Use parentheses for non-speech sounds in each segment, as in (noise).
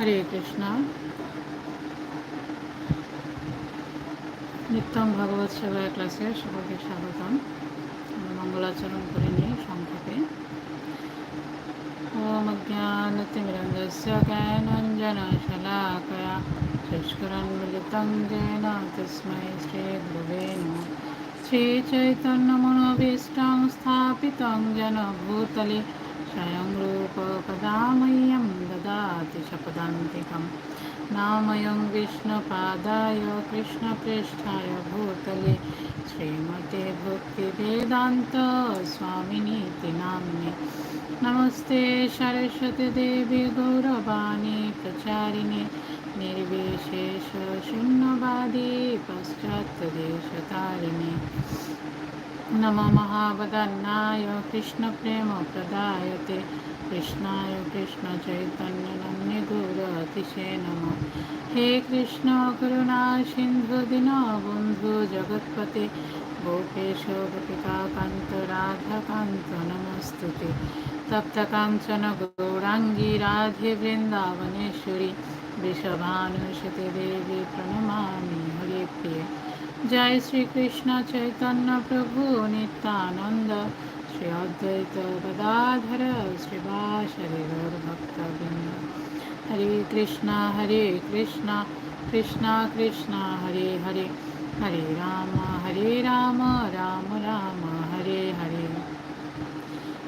হরে কৃষ্ণ। নিত্যম ভগবত সেবা ক্লাসে সকলকে স্বাগতম। আমরা মঙ্গলাচরণ করে নিই সংক্ষেপে। ওম জ্ঞানতিমিরঞ্জস্য জ্ঞানঞ্জনশলাকয়া। শুষ্করন্মিলিতং জেন তস্मै শ্রীগুরুবে নমঃ। শ্রীচৈতন্যমনোভীষ্টং স্থাপিতং যেন ভূতলে स्वयं रूपकदा मह्यं ददाति शपदान्तिकं नामयं विष्णुपादाय कृष्णप्रेष्ठाय भूतले श्रीमते भक्तिवेदान्त स्वामिनीति नाम्ने नमस्ते सरस्वतीदेवी गौरवाणी प्रचारिणे নির্বিশেষ শূন্যবাদী পশ্চাৎদেশতারিণী নম মহাবদন্নায় কৃষ্ণপ্রেমপ্রদায়তে কৃষ্ণায় কৃষ্ণচৈতন্যনম্য গুরু অতিশে নম হে কৃষ্ণ করুণা সিন্ধু দীন বন্ধু জগৎপতে গোপেশ গোপিকাকান্ত রাধাকান্ত নমস্তুতে তপ্তকাঞ্চন গৌরাঙ্গী রাধে বৃন্দাবনেশ্বরী वृन्दावनेश्वरी वृषभानुसुते देवी प्रणमामि हरिप्रिये জয় শ্রীকৃষ্ণ চৈতন্য প্রভু নিত্যানন্দ শ্রী অদ্বৈত গদাধর শ্রীবাসরি ভক্তবৃন্দ হরে কৃষ্ণ হরে কৃষ্ণ কৃষ্ণ কৃষ্ণ হরে হরে হরে রাম হরে রাম রাম রাম হরে হরে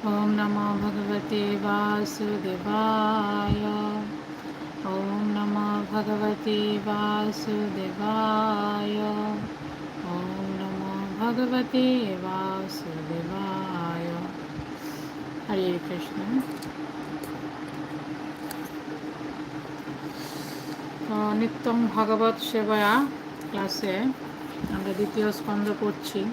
ওম নমো ভগবতে বাসুদেবায় নমো ভগবতে বাসুদেবায়। ওম নমো ভগবতে বাসুদেবায়। হরে কৃষ্ণ। তো নিত্যম ভগবত সেবায়া ক্লাসে আমরা দ্বিতীয় স্কন্ধ পড়ছি।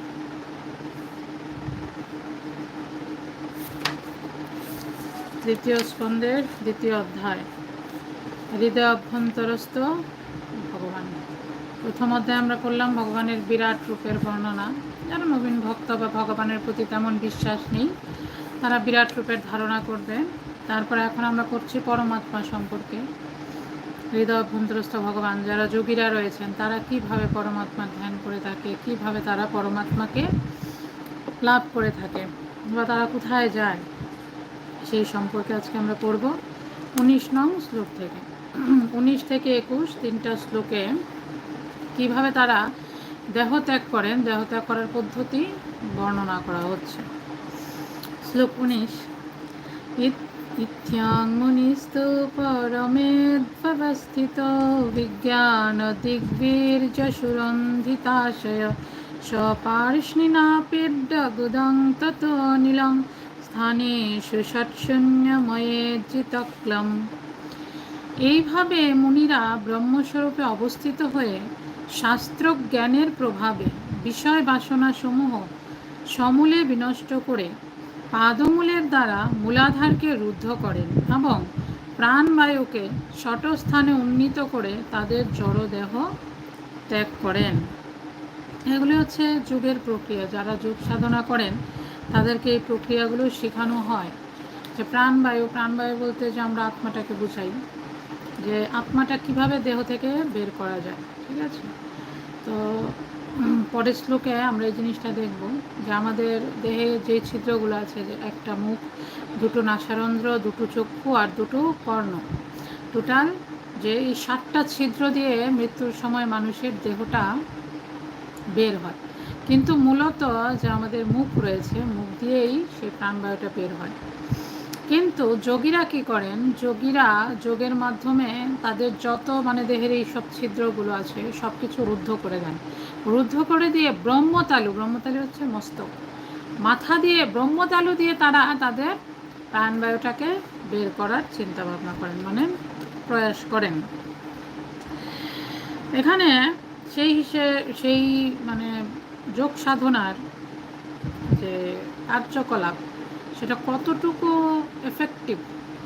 তৃতীয় স্কন্ধের দ্বিতীয় অধ্যায়। হৃদয় অভ্যন্তরস্থ ভগবান। প্রথম অধ্যায়ে আমরা করলাম ভগবানের বিরাট রূপের বর্ণনা। যারা নবীন ভক্ত বা ভগবানের প্রতি তেমন বিশ্বাস নেই। তারা বিরাট রূপের ধারণা করবে। তারপরে এখন আমরা করছি পরমাত্মা সম্পর্কে। হৃদয় অভ্যন্তরস্থ ভগবান, যারা যোগীরা রয়েছেন, তারা কীভাবে পরমাত্মা ধ্যান করে থাকে? কীভাবে তারা পরমাত্মাকে লাভ করে থাকে? বা তারা কোথায় যায়? সেই সম্পর্কে আজকে আমরা পড়ব। উনিশ নং শ্লোক থেকে। উনিশ থেকে একুশ তিনটা শ্লোকে কীভাবে তারা দেহ ত্যাগ করেন দেহ ত্যাগ করার পদ্ধতি বর্ণনা করা হচ্ছে। শ্লোক উনিশ ইত্যাং মুনিস্তু পরমেদ্ভবস্থিত বিজ্ঞান দিগ্বীর্যসুরন্ধিতাশয় স্বপার্ষ্ণিনাপিড্ডগুদং তত নীলং ষটশূন্যময়ে জিতক্লম এইভাবে মুনিরা ব্রহ্মস্বরূপে অবস্থিত হয়ে শাস্ত্র জ্ঞানের প্রভাবে বিষয় বাসনাসমূহ সমূলে বিনষ্ট করে পাদমূলের দ্বারা মূলাধারকে রুদ্ধ করেন এবং প্রাণবায়ুকে স্থানে উন্নীত করে তাদের জড়দেহ ত্যাগ করেন। এগুলি হচ্ছে যুগের প্রক্রিয়া। যারা যুগ সাধনা করেন, তাদেরকে এই প্রক্রিয়াগুলো শেখানো হয়। যে প্রাণবায়ু প্রাণবায়ু বলতে যে আমরা আত্মাটাকে বুঝাই। যে আত্মাটা কীভাবে দেহ থেকে বের করা যায়, ঠিক আছে? তো পরের শ্লোকে আমরা এই জিনিসটা দেখব যে আমাদের দেহে যে ছিদ্রগুলো আছে, যে একটা মুখ, দুটো নাসারন্ধ্র, দুটো চক্ষু আর দুটো কর্ণ, টোটাল যে এই সাতটা ছিদ্র দিয়ে মৃত্যুর সময় মানুষের দেহটা বের হয়। কিন্তু মূলত যে আমাদের মুখ রয়েছে, মুখ দিয়েই সেই প্রাণবায়ুটা বের হয়। কিন্তু যোগীরা কি করেন? যোগীরা যোগের মাধ্যমে তাদের যত মানে দেহের এই সব ছিদ্রগুলো আছে সব কিছু রুদ্ধ করে দেন। রুদ্ধ করে দিয়ে ব্রহ্মতালু ব্রহ্মতালু হচ্ছে মস্তক। মাথা দিয়ে ব্রহ্মতালু দিয়ে তারা তাদের প্রাণবায়ুটাকে বের করার চিন্তা ভাবনা করেন মানে প্রয়াস করেন। এখানে সেই হিসেবে সেই মানে যোগ সাধনার যে কার্যকলাপ, সেটা কতটুকু এফেক্টিভ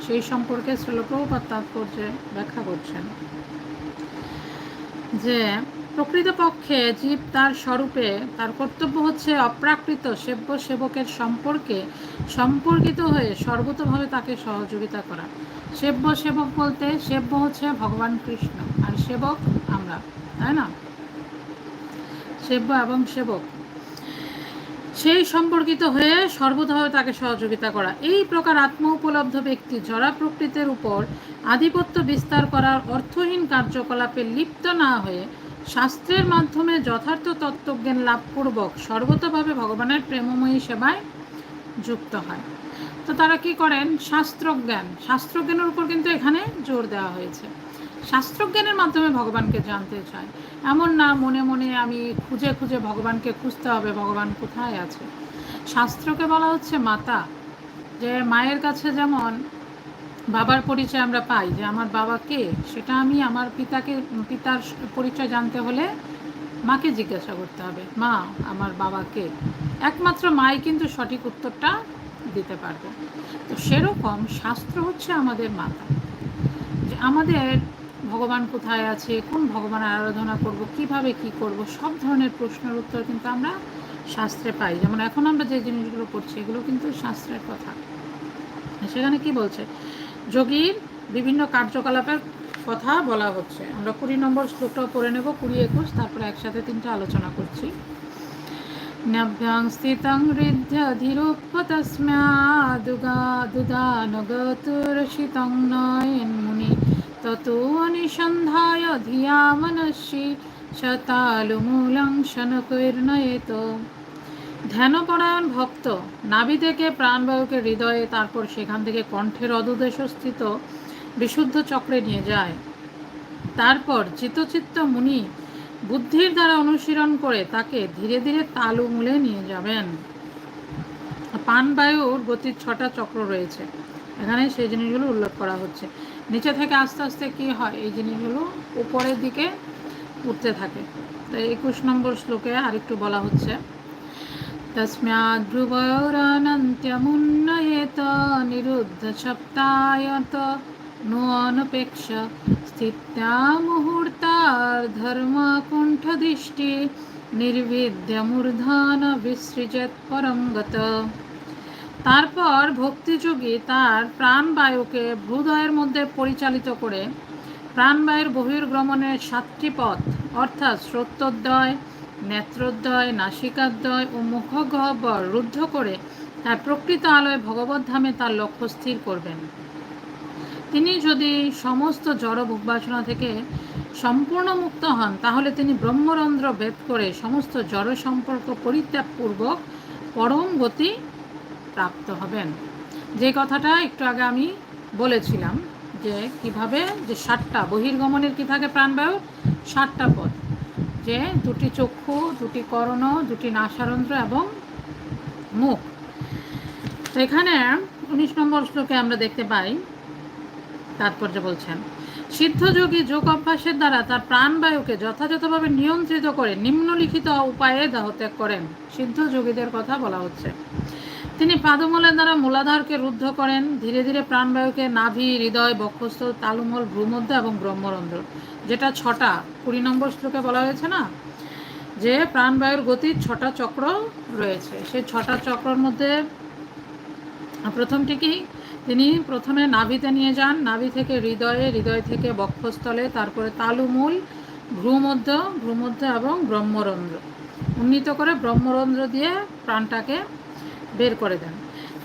সেই সম্পর্কে শ্রীলপ্রভুপাত তাৎপর্যে ব্যাখ্যা করছেন যে, প্রকৃতপক্ষে জীব তার স্বরূপে, তার কর্তব্য হচ্ছে অপ্রাকৃত সেব্য সেবকের সম্পর্কে সম্পর্কিত হয়ে সর্বতভাবে তাকে সহযোগিতা করা। সেব্য সেবক বলতে সেব্য হচ্ছে ভগবান কৃষ্ণ, আর সেবক আমরা, তাই না? সেব্য এবং সেবক। সেই সম্পর্কিত হয়ে সর্বতভাবে তাকে সহযোগিতা করা। এই প্রকার আত্ম উপলব্ধ ব্যক্তি জরা প্রকৃতির উপর আধিপত্য বিস্তার করার অর্থহীন কার্যকলাপে লিপ্ত না হয়ে শাস্ত্রের মাধ্যমে যথার্থ তত্ত্বজ্ঞান লাভপূর্বক সর্বতভাবে ভগবানের প্রেমময়ী সেবায় যুক্ত হয়। তো তারা কি করেন? শাস্ত্রজ্ঞান। শাস্ত্রজ্ঞানের উপর কিন্তু এখানে জোর দেওয়া হয়েছে। শাস্ত্রজ্ঞানের মাধ্যমে ভগবানকে জানতে চায়। এমন না, মনে মনে আমি খুঁজে খুঁজে ভগবানকে খুঁজতে হবে, ভগবান কোথায় আছে? শাস্ত্রকে বলা হচ্ছে মাতা, যে মায়ের কাছে যেমন বাবার পরিচয় আমরা পাই, যে আমার বাবা কে, সেটা আমি আমার পিতাকে, পিতার পরিচয় জানতে হলে মাকে জিজ্ঞাসা করতে হবে, মা, আমার বাবা কে? একমাত্র মাই কিন্তু সঠিক উত্তরটা দিতে পারবে। তো সেরকম শাস্ত্র হচ্ছে আমাদের মাতা। যে আমাদের ভগবান কোথায় আছে, কোন ভগবান আরাধনা করব, কীভাবে কি করব, সব ধরনের প্রশ্নের উত্তর কিন্তু আমরা শাস্ত্রে পাই। যেমন এখন আমরা যে জিনিসগুলো করছি এগুলো কিন্তু শাস্ত্রের কথা। সেখানে কি বলছে? যোগীর বিভিন্ন কার্যকলাপের কথা বলা হচ্ছে। আমরা কুড়ি নম্বর শ্লোকটাও পড়ে নেব, কুড়ি একুশ, তারপরে একসাথে তিনটা আলোচনা করছি। নভ্যাং স্থিতং হৃদ্যধিরোপতস্ম্যাদুগা দুদানগতুরসিতং ततो अनिसन्धाय धिया मनस्यि শতালুমূলং শনকৈর্নয়েত ধ্যানপরায়ণ ভক্ত নাভি থেকে প্রাণবায়ুকে হৃদয়ে তারপর সেখান থেকে কণ্ঠের অদুদেশস্থিত বিশুদ্ধ চক্রে নিয়ে যায় তারপর চিতচিত্ত মুনি বুদ্ধির দ্বারা অনুশীলন করে তাকে ধীরে ধীরে তালু মূলে নিয়ে যাবেন পানবায়ুর গতির ছটা চক্র রয়েছে এখানে সেই জিনিসগুলো উল্লেখ করা হচ্ছে নিচে থেকে আস্তে আস্তে কি হয়, এই জিনিসগুলো উপরের দিকে উঠতে থাকে। তো একুশ নম্বর শ্লোকে আরেকটু বলা হচ্ছে তস্মাদ্ভ্রুবরানন্ত্যমুন্নয়েত নিরুদ্ধ সপ্তায়ত নোনপেক্ষ স্থিত্যা মুহূর্তার্ধর্মকুণ্ঠদৃষ্টি নির্বিদ্য মূর্ধন বিসৃজত পরম গত তারপর ভক্তিযোগী তার প্রাণবায়ুকে ভূদয়ের মধ্যে পরিচালিত করে প্রাণবায়ুর বহির্গমনের সাতটি পথ, অর্থাৎ শ্রোত্তোদ্দয় নেত্রোদ্দয় নাসিকাদ্বয় ও মুখগহ্বর রুদ্ধ করে তার প্রকৃত আলোয় ভগবত ধামে তার লক্ষ্য স্থির করবেন। তিনি যদি সমস্ত জড় ভোগবাসনা থেকে সম্পূর্ণ মুক্ত হন, তাহলে তিনি ব্রহ্মরন্ধ্র ভেদ করে সমস্ত জড় সম্পর্ক পরিত্যাগপূর্বক পরম গতি প্রাপ্ত হবেন। যে কথাটা একটু আগে আমি বলেছিলাম যে কীভাবে যে ষাটটা বহির্গমনের কি থাকে প্রাণবায়ু? ষাটটা পথ। যে দুটি চক্ষু, দুটি করণ, দুটি নাসারন্ধ্র এবং মুখ। তো এখানে উনিশ নম্বর শ্লোকে আমরা দেখতে পাই, তাৎপর্য বলছেন, সিদ্ধযোগী যোগ অভ্যাসের দ্বারা তার প্রাণবায়ুকে যথাযথভাবে নিয়ন্ত্রিত করে নিম্নলিখিত উপায়ে দেহত্যাগ করেন। সিদ্ধ যোগীদের কথা বলা হচ্ছে। তিনি পাদমূলের দ্বারা মূলাধারকে রুদ্ধ করেন। ধীরে ধীরে প্রাণবায়ুকে নাভি, হৃদয়, বক্ষস্থল তালুমল ভ্রুমধ্য এবং ব্রহ্মরন্ধ্র, যেটা ছটা, কুড়ি নম্বর শ্লোকে বলা হয়েছে না? যে প্রাণবায়ুর গতির ছটা চক্র রয়েছে। সেই ছটা চক্রর মধ্যে প্রথমটি কি? তিনি প্রথমে নাভিতে নিয়ে যান। নাভি থেকে হৃদয়ে, হৃদয় থেকে বক্ষস্থলে, তারপরে তালুমূল ভ্রুমধ্য ভ্রুমধ্য এবং ব্রহ্মরন্ধ্র। উন্নীত করে ব্রহ্মরন্ধ্র দিয়ে প্রাণটাকে বের করে দেন।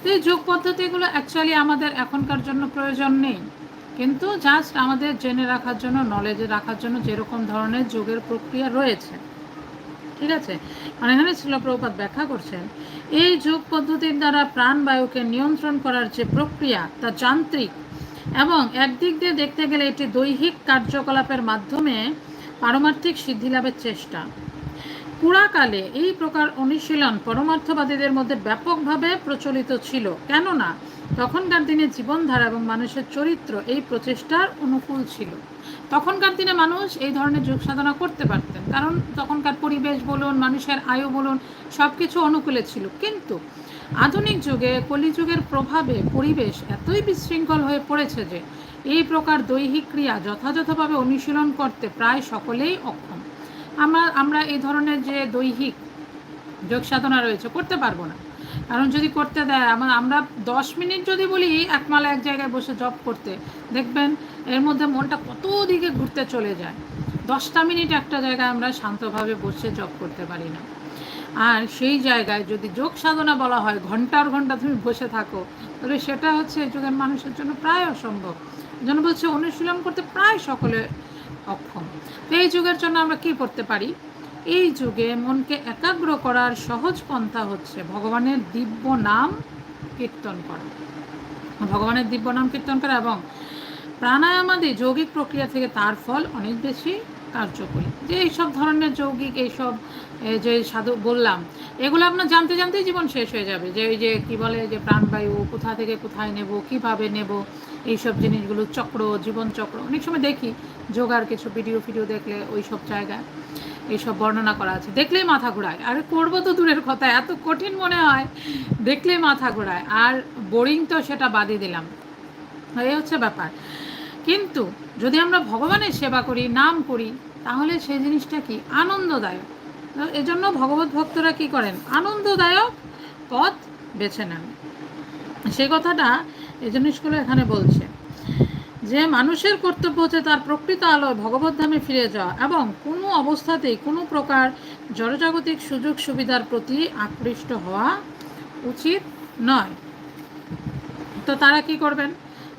তো এই যোগ পদ্ধতিগুলো অ্যাকচুয়ালি আমাদের এখনকার জন্য প্রয়োজন নেই। কিন্তু জাস্ট আমাদের জেনে রাখার জন্য নলেজে রাখার জন্য যেরকম ধরনের যোগের প্রক্রিয়া রয়েছে। ঠিক আছে? মানে এখানে শিলপ্রপাত ব্যাখ্যা করছেন, এই যোগ পদ্ধতির দ্বারা প্রাণবায়ুকে নিয়ন্ত্রণ করার যে প্রক্রিয়া, তা যান্ত্রিক এবং একদিক দিয়ে দেখতে গেলে এটি দৈহিক কার্যকলাপের মাধ্যমে পারমার্থিক সিদ্ধি লাভের চেষ্টা। পুরাকালে এই প্রকার অনুশীলন পরমার্থবাদীদের মধ্যে ব্যাপকভাবে প্রচলিত ছিল। কেননা, তখনকার দিনে জীবনধারা এবং মানুষের চরিত্র এই প্রচেষ্টার অনুকূল ছিল। তখনকার দিনে মানুষ এই ধরনের যোগ সাধনা করতে পারতেন। কারণ, তখনকার পরিবেশ বলুন, মানুষের আয়ু বলুন সব কিছু অনুকূলে ছিল। কিন্তু, আধুনিক যুগে কলিযুগের প্রভাবে পরিবেশ এতই বিশৃঙ্খল হয়ে পড়েছে যে, এই প্রকার দৈহিক ক্রিয়া যথাযথভাবে অনুশীলন করতে প্রায় সকলেই অক্ষম। আমরা আমরা এই ধরনের যে দৈহিক যোগ সাধনা রয়েছে, করতে পারব না। কারণ যদি করতে দেয়, আমার, আমরা দশ মিনিট যদি বলি একমালা এক জায়গায় বসে জব করতে, দেখবেন এর মধ্যে মনটা কত দিকে ঘুরতে চলে যায়। দশটা মিনিট একটা জায়গায় আমরা শান্তভাবে বসে জব করতে পারি না। আর সেই জায়গায় যদি যোগ সাধনা বলা হয়, ঘণ্টার ঘণ্টা তুমি বসে থাকো তাহলে সেটা হচ্ছে যুগের মানুষের জন্য প্রায় অসম্ভব। জন্য বলছে, অনুশীলন করতে প্রায় সকলে অক্ষম। তো এই যুগের জন্য আমরা কি করতে পারি? এই যুগে মনকে একাগ্র করার সহজ পন্থা হচ্ছে ভগবানের দিব্য নাম কীর্তন করা। ভগবানের দিব্য নাম কীর্তন করা এবং প্রাণায়ামাদি যৌগিক প্রক্রিয়া থেকে তার ফল অনেক বেশি কার্যকরী। যে এইসব ধরনের যৌগিক এইসব যে সাধু বললাম, এগুলো আপনার জানতে জানতেই জীবন শেষ হয়ে যাবে। যে ওই যে কি বলে, যে প্রাণবায়ু, কোথা থেকে কোথায় নেব, কীভাবে নেব, এইসব জিনিসগুলো, চক্র জীবন চক্র অনেক সময় দেখি, যোগার কিছু ভিডিও ফিডিও দেখলে ওই সব জায়গায় এইসব বর্ণনা করা আছে। দেখলেই মাথা ঘোরায়। আর করব তো দূরের কথা, এত কঠিন মনে হয়। দেখলেই মাথা ঘোরায়। আর বোরিং তো সেটা বাদই দিলাম। এই হচ্ছে ব্যাপার। কিন্তু যদি আমরা ভগবানের সেবা করি, নাম করি, তাহলে সেই জিনিসটা কি? আনন্দদায়ক। এজন্য ভগবত ভক্তরা কি করেন? আনন্দদায়ক পথ বেছে নেন। সেই কথাটা এই জিনিসগুলো এখানে বলছে যে, মানুষের কর্তব্য হচ্ছে তার প্রকৃত আলোয় ভগবত ধামে ফিরে যাওয়া এবং কোনো অবস্থাতেই কোনো প্রকার জড়জাগতিক সুযোগ সুবিধার প্রতি আকৃষ্ট হওয়া উচিত নয়। তো তারা কি করবেন?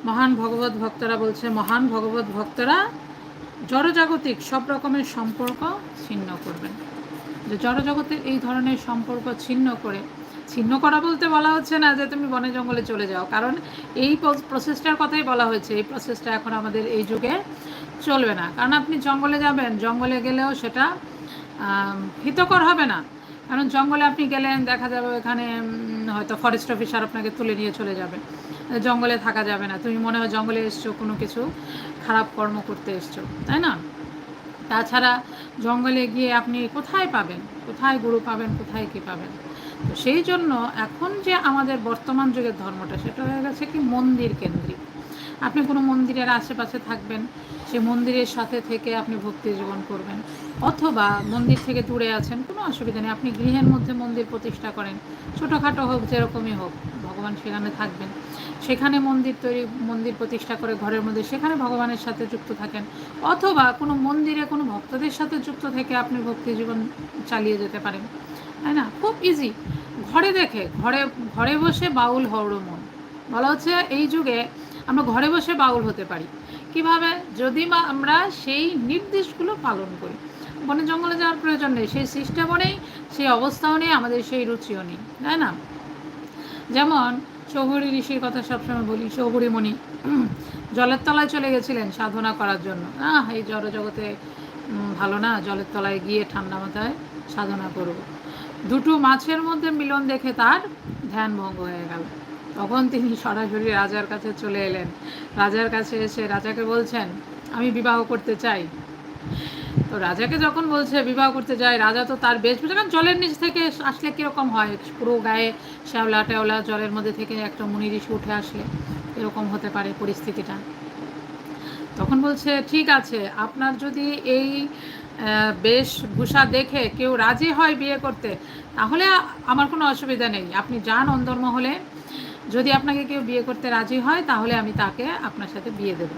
মহান ভগবত ভক্তরা বলছে, মহান ভগবত ভক্তরা জড়জাগতিক সব রকমের সম্পর্ক ছিন্ন করবেন। যে জড়জগতের এই ধরনের সম্পর্ক ছিন্ন করে, ছিন্ন করা বলতে বলা হচ্ছে না যে তুমি বনে জঙ্গলে চলে যাও। কারণ এই প্রসেসটার কথাই বলা হয়েছে, এই প্রসেসটা এখন আমাদের এই যুগে চলবে না। কারণ আপনি জঙ্গলে যাবেন, জঙ্গলে গেলেও সেটা হিতকর হবে না। কারণ জঙ্গলে আপনি গেলেন, দেখা যাবে এখানে হয়তো ফরেস্ট অফিসার আপনাকে তুলে নিয়ে চলে যাবে। জঙ্গলে থাকা যাবে না। তুমি মনে হয় জঙ্গলে এসছো, কোনো কিছু খারাপ কর্ম করতে এসছো, তাই না? তাছাড়া জঙ্গলে গিয়ে আপনি কোথায় পাবেন? কোথায় গুরু পাবেন? কোথায় কি পাবেন? তো সেই জন্য এখন যে আমাদের বর্তমান যুগের ধর্মটা, সেটা হয়ে গেছে কি মন্দির কেন্দ্রিক। আপনি কোনো মন্দিরের আশেপাশে থাকবেন সেই মন্দিরের সাথে থেকে আপনি ভক্তি জীবন করবেন। অথবা মন্দির থেকে দূরে আছেন, কোনো অসুবিধা নেই। আপনি গৃহের মধ্যে মন্দির প্রতিষ্ঠা করেন। ছোটোখাটো হোক, যেরকমই হোক, ভগবান সেখানে থাকবেন। সেখানে মন্দির তৈরি, মন্দির প্রতিষ্ঠা করে ঘরের মধ্যে সেখানে ভগবানের সাথে যুক্ত থাকেন। অথবা কোনো মন্দিরে কোনো ভক্তদের সাথে যুক্ত থেকে আপনি ভক্তি জীবন চালিয়ে যেতে পারেন। তাই না? খুব ইজি ঘরে দেখে, ঘরে ঘরে বসে বাউল হওয়ার মন। বলা হচ্ছে এই যুগে আমরা ঘরে বসে বাউল হতে পারি। কীভাবে? যদি বা আমরা সেই নির্দেশগুলো পালন করি। বনে জঙ্গলে যাওয়ার প্রয়োজন নেই। সেই সিস্টেমও নেই, সেই অবস্থাও নেই, আমাদের সেই রুচিও নেই। তাই না? যেমন চৌহরি ঋষির কথা সবসময় বলি চৌহরি মণি (clears throat) জলের তলায় চলে গেছিলেন সাধনা করার জন্য। আহ, এই জড়জগতে ভালো না, জলের তলায় গিয়ে ঠান্ডা মাথায় সাধনা করব। দুটো মাছের মধ্যে মিলন দেখে তার ধ্যান ভঙ্গ হয়ে গেল। তখন তিনি সরাসরি রাজার কাছে চলে এলেন। রাজার কাছে এসে রাজাকে বলছেন, আমি বিবাহ করতে চাই। তো রাজাকে যখন বলছে বিবাহ করতে যায়, রাজা তো তার বেশ কারণ জলের নিচ থেকে আসলে কীরকম হয়? পুরো গায়ে শ্যাওলা টেওলা জলের মধ্যে থেকে একটা মুনি ঋষি উঠে আসলে এরকম হতে পারে পরিস্থিতিটা। তখন বলছে, ঠিক আছে, আপনার যদি এই বেশভূষা দেখে কেউ রাজি হয় বিয়ে করতে, তাহলে আমার কোনো অসুবিধা নেই। আপনি যান অন্দরমহলে যদি আপনাকে কেউ বিয়ে করতে রাজি হয়, তাহলে আমি তাকে আপনার সাথে বিয়ে দেব।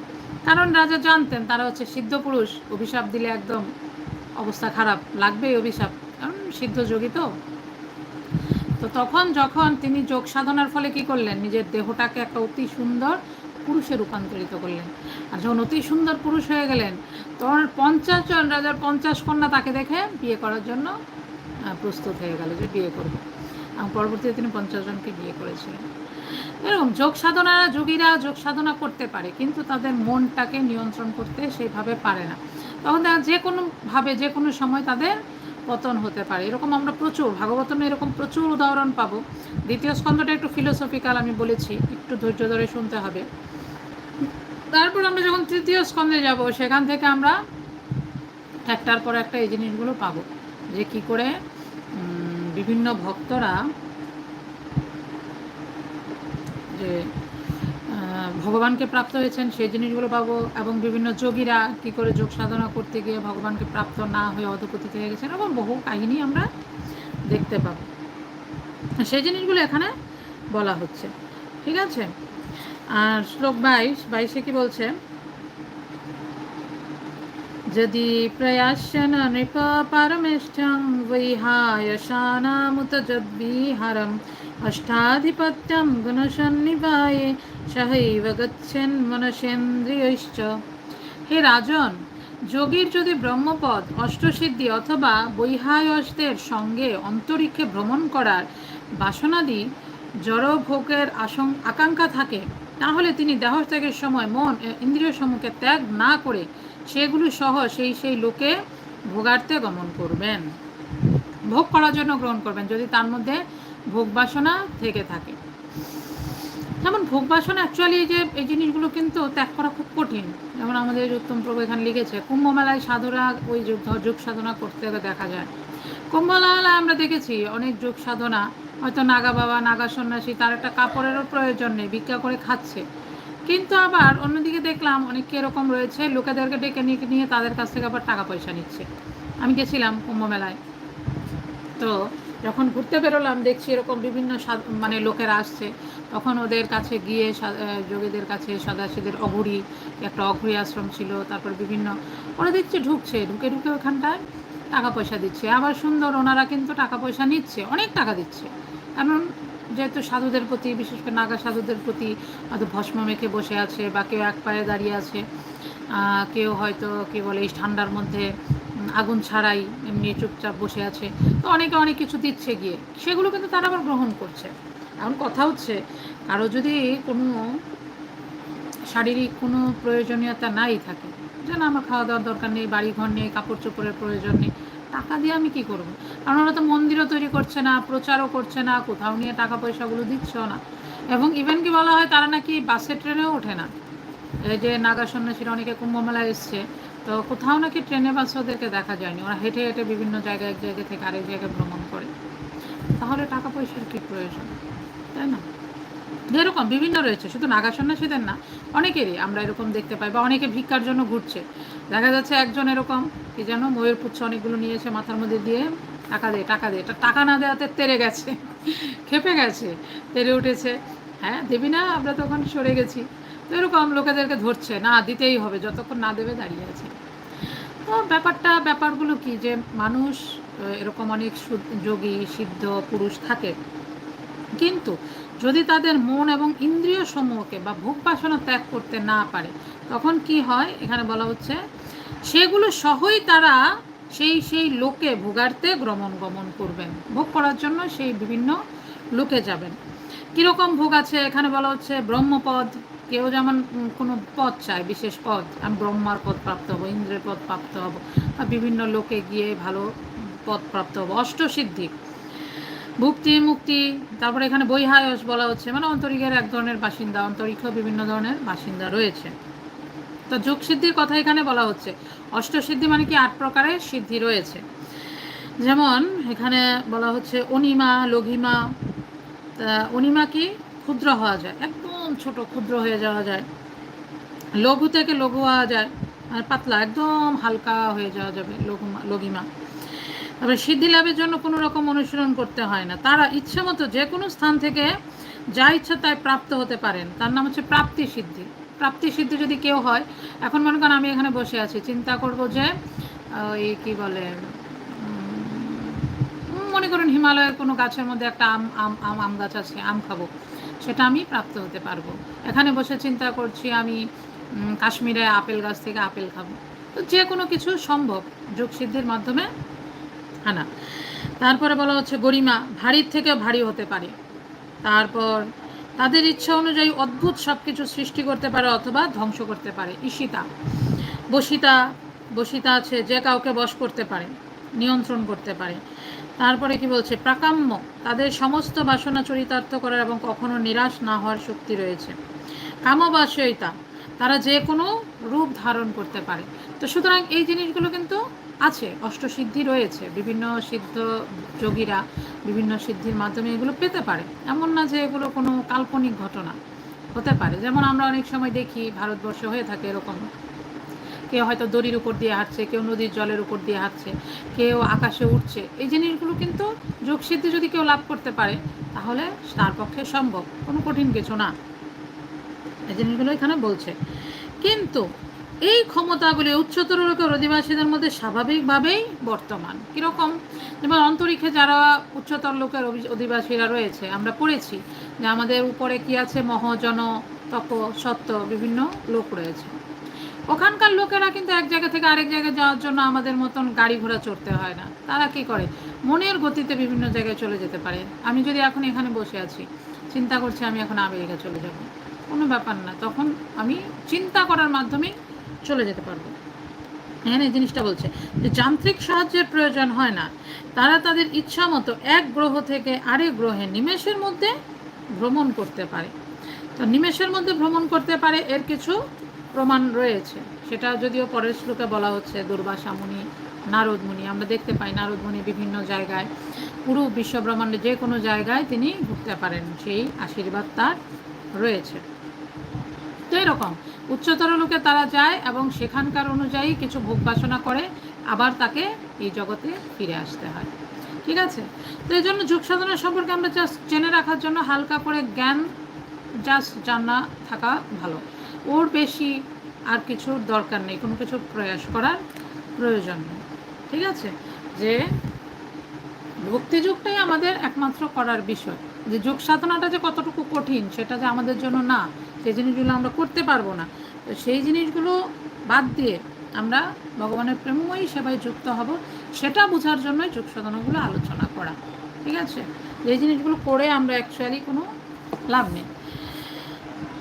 কারণ রাজা জানতেন তারা হচ্ছে সিদ্ধ পুরুষ। অভিশাপ দিলে একদম অবস্থা খারাপ। লাগবেই অভিশাপ। কারণ সিদ্ধ যোগী তো। তো তখন যখন তিনি যোগ সাধনার ফলে কি করলেন? নিজের দেহটাকে একটা অতি সুন্দর পুরুষে রূপান্তরিত করলেন। আর যখন অতি সুন্দর পুরুষ হয়ে গেলেন, তখন পঞ্চাশ জন রাজার পঞ্চাশ কন্যা তাকে দেখে বিয়ে করার জন্য প্রস্তুত হয়ে গেল যে বিয়ে করবে। এবং পরবর্তীতে তিনি পঞ্চাশ জনকে বিয়ে করেছিলেন। এরকম যোগ সাধনা, যোগীরা যোগ সাধনা করতে পারে, কিন্তু তাদের মনটাকে নিয়ন্ত্রণ করতে সেইভাবে পারে না। তখন দেখা যে কোনোভাবে যে কোনো সময় তাদের পতন হতে পারে। এরকম আমরা প্রচুর, ভাগবতনে এরকম প্রচুর উদাহরণ পাবো। দ্বিতীয় স্কন্ধটা একটু ফিলোসফিক্যাল আমি বলেছি, একটু ধৈর্য ধরে শুনতে হবে। তারপর আমরা যখন তৃতীয় স্কন্ধে যাব, সেখান থেকে আমরা একটার পর একটা এই জিনিসগুলো পাবো। যে কি করে বিভিন্ন ভক্তরা যে ভগবানকে প্রাপ্ত হয়েছেন, সেই জিনিসগুলো পাবো এবং বিভিন্ন যোগীরা কি করে যোগ সাধনা করতে গিয়ে ভগবানকে প্রাপ্ত না হয়ে অধপতিত হয়ে গেছেন এবং বহু কাহিনী আমরা দেখতে পাব। সেই জিনিসগুলো এখানে বলা হচ্ছে। ঠিক আছে? আর শ্লোক বাইশ, বাইশে কি বলছে? যদি প্রয়াসন নৃপ পারমেষ্ঠম বৈহায়শানামুত যদ্বিহারম হারম अष्टाधिपत्यं गुणसन्निभाये सहैव गच्छन् मनसेन्द्रियैश्च হে রাজন যোগীর যদি ব্রহ্মপদ অষ্টসিদ্ধি অথবা বৈহায়সদের সঙ্গে অন্তরিক্ষে ভ্রমণ করার বাসনাদি জড়ভোগের আশং আকাঙ্ক্ষা থাকে তাহলে তিনি দেহত্যাগের সময় মন ইন্দ্রিয় সমূহকে ত্যাগ না করে সেগুলো সহ সেই সেই লোকে ভোগার্থে গমন করবেন ভোগ করার জন্য গ্রহণ করবেন যদি তার মধ্যে ভোগ বাসনা থেকে থাকে। যেমন ভোগ বাসনা অ্যাকচুয়ালি এই যে, এই জিনিসগুলো কিন্তু ত্যাগ করা খুব কঠিন। যেমন আমাদের উত্তম প্রভু এখানে লিখেছে, কুম্ভ মেলায় সাধুরা ওই যোগ যোগ সাধনা করতে দেখা যায়। কুম্ভ মেলায় আমরা দেখেছি অনেক যোগ সাধনা, হয়তো নাগা বাবা, নাগা সন্ন্যাসী, তার একটা কাপড়েরও প্রয়োজন নেই, ভিক্ষা করে খাচ্ছে। কিন্তু আবার অন্যদিকে দেখলাম অনেকে এরকম রয়েছে, লোকেদেরকে ডেকে নিয়ে নিয়ে তাদের কাছ থেকে আবার টাকা পয়সা নিচ্ছে। আমি গেছিলাম কুম্ভ মেলায়। তো যখন ঘুরতে বেরোলাম, দেখছি এরকম বিভিন্ন মানে লোকেরা আসছে। তখন ওদের কাছে গিয়ে যোগীদের কাছে সদাসীদের অঘুরি, একটা অঘুরি আশ্রম ছিল, তারপর বিভিন্ন, ওরা দেখছে ঢুকছে, ঢুকে ঢুকে ওখানটায় টাকা পয়সা দিচ্ছে। আবার সুন্দর, ওনারা কিন্তু টাকা পয়সা নিচ্ছে, অনেক টাকা দিচ্ছে। কারণ যেহেতু সাধুদের প্রতি, বিশেষ করে নাগা সাধুদের প্রতি হয়তো ভস্ম মেখে বসে আছে বা কেউ এক পায়ে দাঁড়িয়ে আছে কেউ হয়তো, কী বলে, এই ঠান্ডার মধ্যে আগুন ছাড়াই এমনি চুপচাপ বসে আছে। তো অনেকে অনেক কিছু দিচ্ছে গিয়ে। সেগুলো কিন্তু তারা আবার গ্রহণ করছে। এখন কথা হচ্ছে, কারও যদি কোনো শারীরিক কোনো প্রয়োজনীয়তা নাই থাকে, যে না, আমার খাওয়া দাওয়ার দরকার নেই বাড়ি ঘর নেই কাপড় চোপড়ের প্রয়োজন নেই, টাকা দিয়ে আমি কি করব? কারণ ওরা তো মন্দিরও তৈরি করছে না, প্রচারও করছে না, কোথাও নিয়ে টাকা পয়সাগুলো দিচ্ছেও না। এবং ইভেন কি বলা হয়, তারা নাকি বাসে, ট্রেনেও ওঠে না। এই যে নাগা সন্ন্যাসীরা, অনেকে কুম্ভমেলায় এসছে। তো কোথাও নাকি ট্রেনে বাসে ওদেরকে দেখা যায়নি। ওরা হেঁটে হেঁটে বিভিন্ন জায়গায় এক জায়গা থেকে আরেক জায়গায় ভ্রমণ করে। তাহলে টাকা পয়সার কী প্রয়োজন? তাই না? যেরকম বিভিন্ন রয়েছে, শুধু নাগা সন্ন্যাসীদের না, অনেকেরই আমরা এরকম দেখতে পাই বা অনেকে ভিক্ষার জন্য ঘুরছে। দেখা যাচ্ছে একজন এরকম, কি যেন, ময়ূর পুচ্ছ অনেকগুলো নিয়ে এসে মাথার মধ্যে দিয়ে টাকা দে টাকা দে টাকা না দেওয়াতে তেরে গেছে, খেপে গেছে, তেরে উঠেছে। হ্যাঁ দেবি না, আমরা তখন সরে গেছি। তো এরকম লোকেদেরকে ধরছে, না দিতেই হবে, যতক্ষণ না দেবে দাঁড়িয়ে আছে। ব্যাপারটা, ব্যাপারগুলো কি? যে মানুষ এরকম অনেক যোগী, সিদ্ধ পুরুষ থাকে। কিন্তু যদি তাদের মন এবং ইন্দ্রিয় সমূহকে বা ভোগ বাসনা ত্যাগ করতে না পারে, তখন কি হয়? এখানে বলা হচ্ছে, সেগুলো সহই তারা সেই সেই লোকে ভোগার্থে গ্রমণ গমন করবেন। ভোগ করার জন্য সেই বিভিন্ন লোকে যাবেন। কীরকম ভোগ আছে? এখানে বলা হচ্ছে ব্রহ্মপদ কেউ যেমন কোনো পদ চায়, বিশেষ পদ, আমি ব্রহ্মার পদ প্রাপ্ত হব, ইন্দ্রের পদ প্রাপ্ত হব, বা বিভিন্ন লোকে গিয়ে ভালো পদ প্রাপ্ত হব, অষ্টসিদ্ধি। ভুক্তি, মুক্তি, তারপরে এখানে বৈহায়স বলা হচ্ছে মানে অন্তরিকের এক ধরনের বাসিন্দা, অন্তরিক্ষ বিভিন্ন ধরনের বাসিন্দা রয়েছে। তো যোগ সিদ্ধির কথা এখানে বলা হচ্ছে। অষ্টসিদ্ধি মানে কি? আট প্রকারের সিদ্ধি রয়েছে। যেমন, এখানে বলা হচ্ছে অনিমা লঘিমা অনিমা কি? ক্ষুদ্র হওয়া যায়, একদম ছোট, ক্ষুদ্র হয়ে যাওয়া যায়। লঘু থেকে লঘু হওয়া যায়, আর পাতলা একদম হালকা হয়ে যাওয়া যাবে লঘু লঘিমা তারপরে সিদ্ধি লাভের জন্য কোনো রকম অনুশীলন করতে হয় না। তারা ইচ্ছা মতো যে কোনো স্থান থেকে যা ইচ্ছা তাই প্রাপ্ত হতে পারেন। তার নাম হচ্ছে প্রাপ্তি সিদ্ধি। প্রাপ্তি সিদ্ধি যদি কেউ হয়, এখন মনে করেন আমি এখানে বসে আছি, চিন্তা করব যে ওই কী বলে মনে করুন হিমালয়ের কোনো গাছের মধ্যে একটা আম আম আম আম গাছ আছে, আম খাব। সেটা আমি প্রাপ্ত হতে পারব। এখানে বসে চিন্তা করছি আমি কাশ্মীরে আপেল গাছ থেকে আপেল খাব। তো যে কোনো কিছু সম্ভব যোগ সিদ্ধির মাধ্যমে আনা। তারপরে বলা হচ্ছে গরিমা ভারীর থেকে ভারী হতে পারে। তারপর তাদের ইচ্ছা অনুযায়ী অদ্ভুত সব কিছু সৃষ্টি করতে পারে অথবা ধ্বংস করতে পারে। ঈশিতা, বসিতা বসিতা আছে যে কাউকে বশ করতে পারে, নিয়ন্ত্রণ করতে পারে। তারপরে কি বলছে? প্রাকাম্য। তাদের সমস্ত বাসনা চরিতার্থ করার এবং কখনো নিরাশ না হওয়ার শক্তি রয়েছে। কামবাসয়িতা তারা যে কোনো রূপ ধারণ করতে পারে। তো সুতরাং এই জিনিসগুলো কিন্তু আছে। অষ্টসিদ্ধি রয়েছে। বিভিন্ন সিদ্ধ যোগীরা বিভিন্ন সিদ্ধির মাধ্যমে এগুলো পেতে পারে। এমন না যে এগুলো কোনো কাল্পনিক ঘটনা হতে পারে। যেমন আমরা অনেক সময় দেখি, ভারতবর্ষ হয়ে থাকে এরকম। কেউ হয়তো দড়ির উপর দিয়ে হাঁটছে, কেউ নদীর জলের উপর দিয়ে হাঁটছে, কেউ আকাশে উঠছে এই জিনিসগুলো কিন্তু যোগসিদ্ধি যদি কেউ লাভ করতে পারে, তাহলে তার পক্ষে সম্ভব, কোনো কঠিন কিছু না। এই জিনিসগুলো এখানে বলছে। কিন্তু এই ক্ষমতাগুলি উচ্চতর লোকের অধিবাসীদের মধ্যে স্বাভাবিকভাবেই বর্তমান। কীরকম? যেমন অন্তরিক্ষে যারা উচ্চতর লোকের অধিবাসীরা রয়েছে, আমরা পড়েছি যে আমাদের উপরে কি আছে মহজন তপ সত্য বিভিন্ন লোক রয়েছে। ওখানকার লোকেরা কিন্তু এক জায়গা থেকে আরেক জায়গায় যাওয়ার জন্য আমাদের মতন গাড়ি ঘোড়া চড়তে হয় না। তারা কি করে? মনের গতিতে বিভিন্ন জায়গায় চলে যেতে পারে। আমি যদি এখন এখানে বসে আছি, চিন্তা করছি আমি এখন আমেরিকা চলে যাব। কোনো ব্যাপার না, তখন আমি চিন্তা করার মাধ্যমে চলে যেতে পারব। এখানে এই জিনিসটা বলছে যে যান্ত্রিক সাহায্যের প্রয়োজন হয় না। তারা তাদের ইচ্ছা মতো এক গ্রহ থেকে আরেক গ্রহে নিমেষের মধ্যে ভ্রমণ করতে পারে। তো নিমেষের মধ্যে ভ্রমণ করতে পারে, এর কিছু প্রমাণ রয়েছে। সেটা যদিও পরের শ্লোকে বলা হচ্ছে দুর্বাসা মুনি নারদ মুনি আমরা দেখতে পাই নারদ মুনি বিভিন্ন জায়গায়। পুরো বিশ্ব ব্রহ্মাণ্ডে যে কোনো জায়গায় তিনি ঘুরতে পারেন, সেই আশীর্বাদ তার রয়েছে। তো এরকম, উচ্চতর লোকে তারা যায় এবং সেখানকার অনুযায়ী কিছু ভোগ বাসনা করে, আবার তাকে এই জগতে ফিরে আসতে হয়। ঠিক আছে? তো এই জন্য যুগ সাধনা সম্পর্কে আমরা জাস্ট জেনে রাখার জন্য হালকা করে জ্ঞান জাস্ট জানা থাকা ভালো। ওর বেশি আর কিছুর দরকার নেই, কোনো কিছু প্রয়াস করার প্রয়োজন নেই। ঠিক আছে? যে ভক্তিযুগটাই আমাদের একমাত্র করার বিষয়। যে যোগ সাধনাটা যে কতটুকু কঠিন, সেটা যে আমাদের জন্য না সেই জিনিসগুলো আমরা করতে পারব না। তো সেই জিনিসগুলো বাদ দিয়ে আমরা ভগবানের প্রেমময়ী সেবায় যুক্ত হব, সেটা বোঝার জন্যই যোগ সাধনাগুলো আলোচনা করা। ঠিক আছে? যে জিনিসগুলো করে আমরা অ্যাকচুয়ালি কোনো লাভ নেই।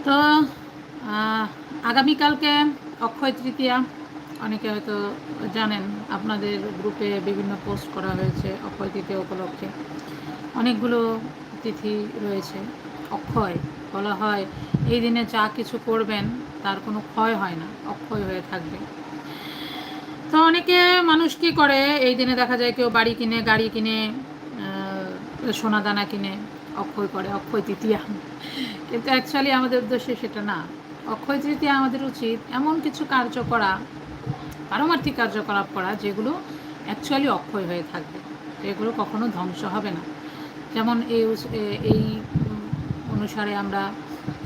তো আগামীকালকে অক্ষয় তৃতীয়া অনেকে হয়তো জানেন আপনাদের গ্রুপে বিভিন্ন পোস্ট করা হয়েছে অক্ষয় তৃতীয়া উপলক্ষে। অনেকগুলো তিথি রয়েছে। অক্ষয় বলা হয় এই দিনে যা কিছু করবেন তার কোনো ক্ষয় হয় না অক্ষয় হয়ে থাকবে। তো অনেকে মানুষ কি করে এই দিনে দেখা যায় কেউ বাড়ি কিনে গাড়ি কিনে আহ, সোনা দানা কিনে অক্ষয় করে, অক্ষয় তৃতীয়া। কিন্তু অ্যাকচুয়ালি আমাদের উদ্দেশ্যে সেটা না। অক্ষয় তৃতীয়া আমাদের উচিত এমন কিছু কার্য করা পারমার্থিক কার্যকলাপ করা যেগুলো অ্যাকচুয়ালি অক্ষয় হয়ে থাকবে। এগুলো কখনো ধ্বংস হবে না। যেমন এই এই অনুসারে আমরা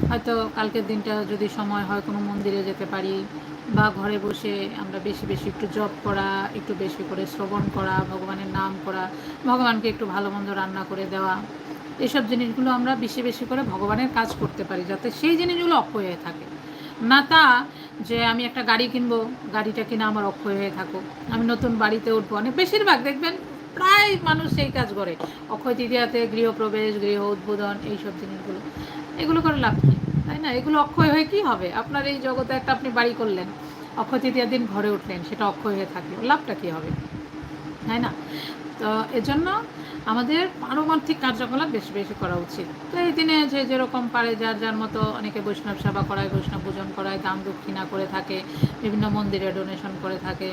হয়তো কালকের দিনটা যদি সময় হয় কোনো মন্দিরে যেতে পারি বা ঘরে বসে আমরা বেশি বেশি একটু জপ করা, একটু বেশি করে শ্রবণ করা, ভগবানের নাম করা, ভগবানকে একটু ভালো মন্দ রান্না করে দেওয়া এসব জিনিসগুলো আমরা বেশি বেশি করে ভগবানের কাজ করতে পারি, যাতে সেই জিনিসগুলো অক্ষয় হয়ে থাকে। না তা যে আমি একটা গাড়ি কিনবো, গাড়িটা কিনা আমার অক্ষয় হয়ে থাকুক। আমি নতুন বাড়িতে উঠবো। অনেক বেশিরভাগ দেখবেন প্রায় মানুষ সেই কাজ করে। অক্ষয় তৃতীয়াতে গৃহপ্রবেশ, গৃহ উদ্বোধন, এইসব জিনিসগুলো। এগুলো করে লাভ কী তাই না? এগুলো অক্ষয় হয়ে কি হবে? আপনার এই জগতে একটা আপনি বাড়ি করলেন, অক্ষয় তৃতীয়ার দিন ঘরে উঠলেন, সেটা অক্ষয় হয়ে থাকল। লাভটা কী হবে? তাই না? তো এজন্য আমাদের পারমার্থিক কার্যকলাপ বেশি বেশি করা উচিত। তো এই দিনে যে যেরকম পারে যার যার মতো অনেকে বৈষ্ণব সেবা করায়, বৈষ্ণব পূজন করায়, দান দক্ষিণা করে থাকে, বিভিন্ন মন্দিরে ডোনেশন করে থাকে।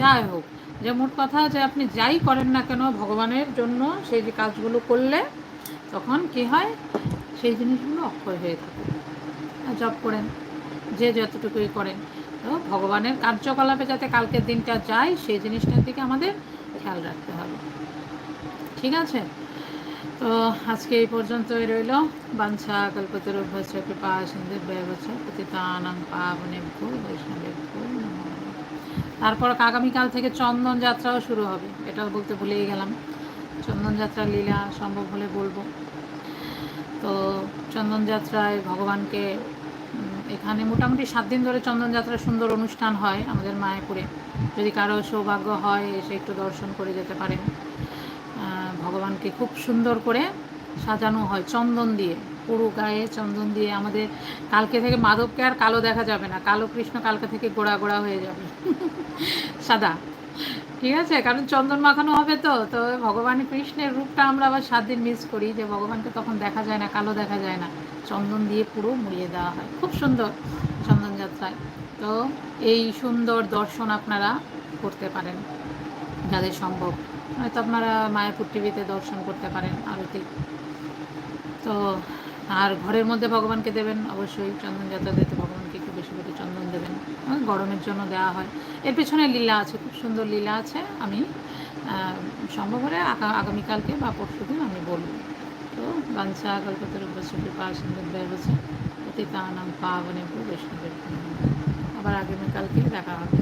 যাই হোক, যে মোট কথা যে আপনি যাই করেন না কেন, ভগবানের জন্য সেই যে কাজগুলো করলে তখন কি হয়? সেই জিনিসগুলো অক্ষয় হয়ে থাকে। জব করেন, যে যতটুকুই করেন। তো ভগবানের কার্যকলাপে যাতে কালকের দিনটা যায়, সেই জিনিসটার দিকে আমাদের খেয়াল রাখতে হবে। ঠিক আছে? তো আজকে এই পর্যন্তই রইল। বাঞ্ছা কল্পতরু ভস্য কৃপা সিন্ধু ব্যবচ্ছ পতিতানাং পাবনে ভুল বৈষ্ণবে নমঃ। তারপর আগামীকাল থেকে চন্দন যাত্রাও শুরু হবে। এটা বলতে ভুলেই গেলাম। চন্দন যাত্রার লীলা সম্ভব হলে বলব। তো চন্দন যাত্রায় ভগবানকে এখানে মোটামুটি সাত দিন ধরে চন্দনযাত্রা সুন্দর অনুষ্ঠান হয় আমাদের মায়াপুরে। যদি কারও সৌভাগ্য হয়, এসে একটু দর্শন করে যেতে পারেন। ভগবানকে খুব সুন্দর করে সাজানো হয় চন্দন দিয়ে। পুরো গায়ে চন্দন দিয়ে আমাদের কালকে থেকে মাধবকে আর কালো দেখা যাবে না। কালো কৃষ্ণ কালকে থেকে গোড়া গোড়া হয়ে যাবে। সাদা। ঠিক আছে, কারণ চন্দন মাখানো হবে তো তো ভগবান কৃষ্ণের রূপটা আমরা আবার সাত দিন মিস করি যে ভগবানকে তখন দেখা যায় না, কালো দেখা যায় না। চন্দন দিয়ে পুরো মুড়িয়ে দেওয়া হয়। খুব সুন্দর চন্দন যাত্রায়। তো এই সুন্দর দর্শন আপনারা করতে পারেন, যাদের সম্ভব। হয়তো আপনারা মায়াপুর টিভিতে দর্শন করতে পারেন আরতি। তো আর ঘরের মধ্যে ভগবানকে দেবেন অবশ্যই, চন্দন যাত্রা দিতে ভগবানকে একটু বেশি করে চন্দন আর গরমের জন্য দেওয়া হয়। এর পেছনে লীলা আছে, খুব সুন্দর লীলা আছে। আমি সম্ভব হলে আগামীকালকে বা পরশু দিন আমি বলব। তো বাঞ্ছা কলকাতার উপস্থিতি পা সুন্দর ব্যয় হচ্ছে নাম পাবনে বৈষ্ণবের আবার আগামীকালকে দেখা হবে।